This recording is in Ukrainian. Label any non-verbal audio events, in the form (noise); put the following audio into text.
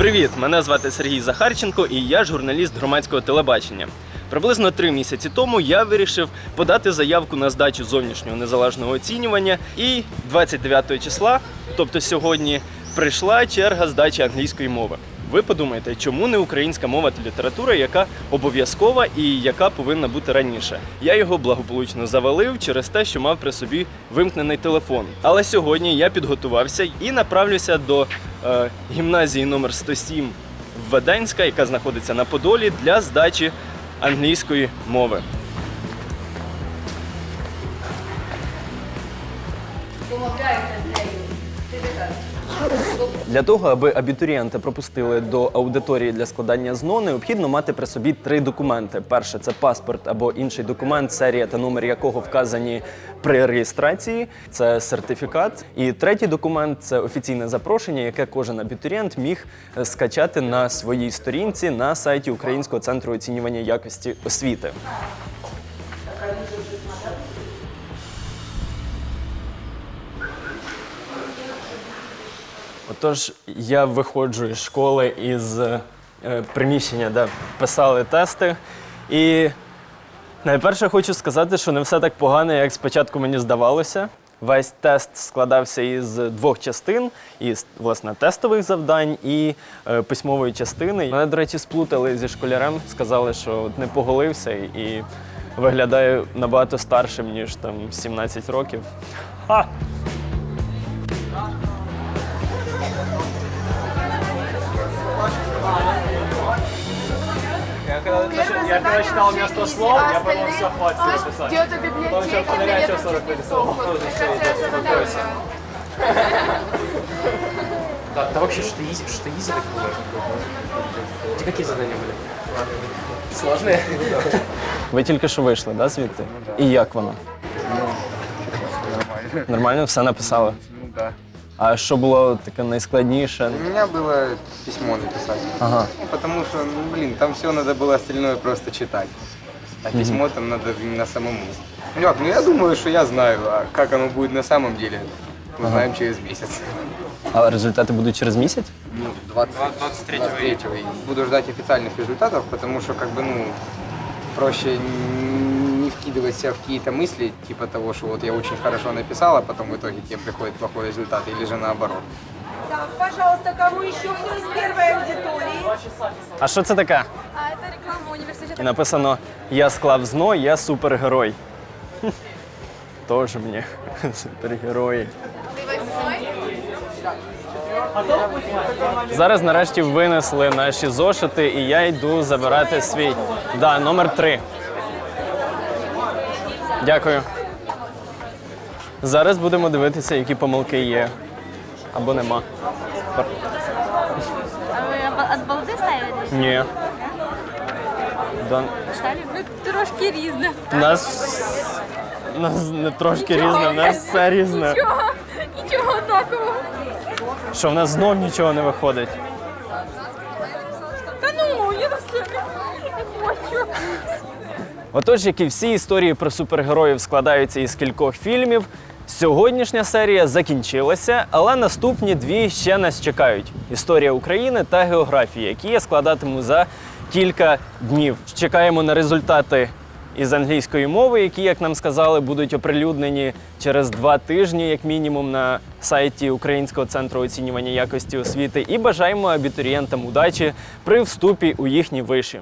Привіт! Мене звати Сергій Захарченко і я журналіст громадського телебачення. Приблизно три місяці тому я вирішив подати заявку на здачу зовнішнього незалежного оцінювання. І 29 числа, тобто сьогодні, прийшла черга здачі англійської мови. Ви подумаєте, чому не українська мова та література, яка обов'язкова і яка повинна бути раніше? Я його благополучно завалив через те, що мав при собі вимкнений телефон. Але сьогодні я підготувався і направлюся до е, гімназії номер 107 Веденська, яка знаходиться на Подолі, для здачі англійської мови. Домовляємося з нею. Ти. Для того, аби абітурієнти пропустили до аудиторії для складання ЗНО, необхідно мати при собі три документи. Перше це паспорт або інший документ, серія та номер якого вказані при реєстрації. Це сертифікат. І третій документ це офіційне запрошення, яке кожен абітурієнт міг е, скачати на своїй сторінці на сайті Українського центру оцінювання якості освіти. Отож, я виходжу із школи із е, приміщення, де писали тести. І найперше хочу сказати, що не все так погано, як спочатку мені здавалося. Весь тест складався із двох частин: із власне тестових завдань і е, письмової частини. Мене, до речі, сплутали зі школярем, сказали, що от не поголився і виглядаю набагато старшим, ніж там 17 років. Ха! я когда читал вместо слов, я понял, все, хватит написать. Где-то в библиотеке, фонаря билеты часов 40 в нарисовал. Мне кажется, я заваляю. Да, да вообще что изи, что изи так было. Эти какие задания были? Сложные? (laughs) Ви тільки що вийшли, да, звідти? І як воно? Нормально. Нормально все написали? Ну да. А що було таке найскладніше? У меня было письмо написать. Ага. Потому что, ну, блин, там все надо было остальное просто читать. А письмо там надо именно самому. Ну, как, ну я думаю, что я знаю, а как оно будет на самом деле, узнаем через месяц. А результати будуть через місяць? Ну, 20, 23 И буду ждать официальных результатов, потому что, как бы, ну, проще вкидывать себя в какие-то мысли, типа того, что вот я очень хорошо написал, а потом в итоге тебе приходит плохой результат, или же наоборот. Так, пожалуйста, кому еще кто из первой аудитории? А що це таке? А це реклама університету. І написано Я склав ЗНО, я супергерой. Хм. (laughs) Тоже мені (laughs) супергерої. Зараз нарешті винесли наші зошити, і я йду забирати свій. Да, номер три. Дякую. Зараз будемо дивитися, які помилки є. Або нема. А ви від балди? Ні. Да, Шталі? Ви трошки різне. у нас. Нас не трошки різне, у нас все різне. Нічого, нічого однакового. Що в нас знов нічого не виходить. Та ну, я на все не хочу. Отож, як і всі історії про супергероїв складаються із кількох фільмів, сьогоднішня серія закінчилася, але наступні дві ще нас чекають: історія України та географія, які я складатиму за кілька днів. Чекаємо на результати із англійської мови, які, як нам сказали, будуть оприлюднені через два тижні, як мінімум, на сайті Українського центру оцінювання якості освіти. І бажаємо абітурієнтам удачі при вступі у їхні виші.